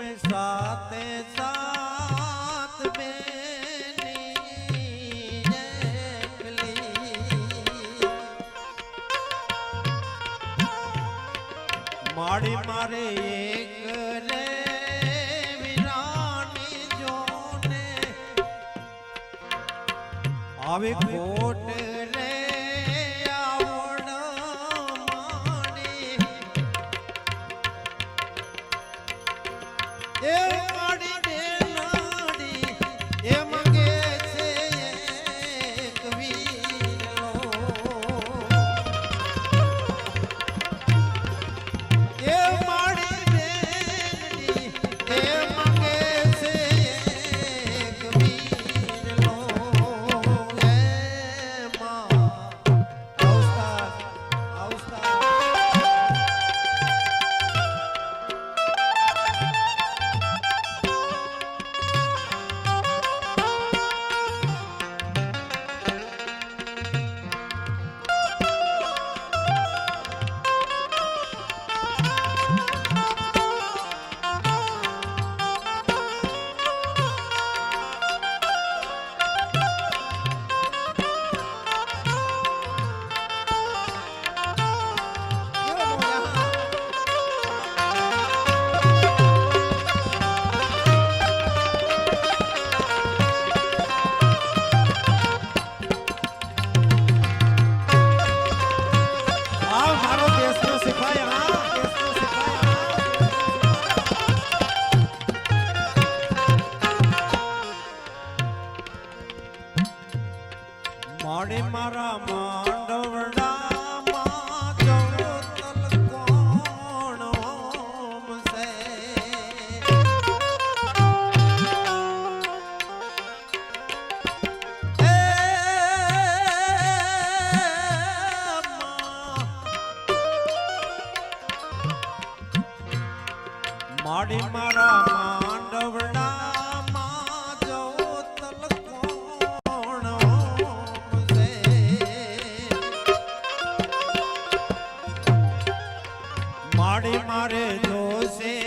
में में માડી મારે એક રે વિરાની જોને આવે ખોટે ಮಾಡಿದೆ મોડે મારા માંડવડા માડી મારા વાડી મારે જોશે.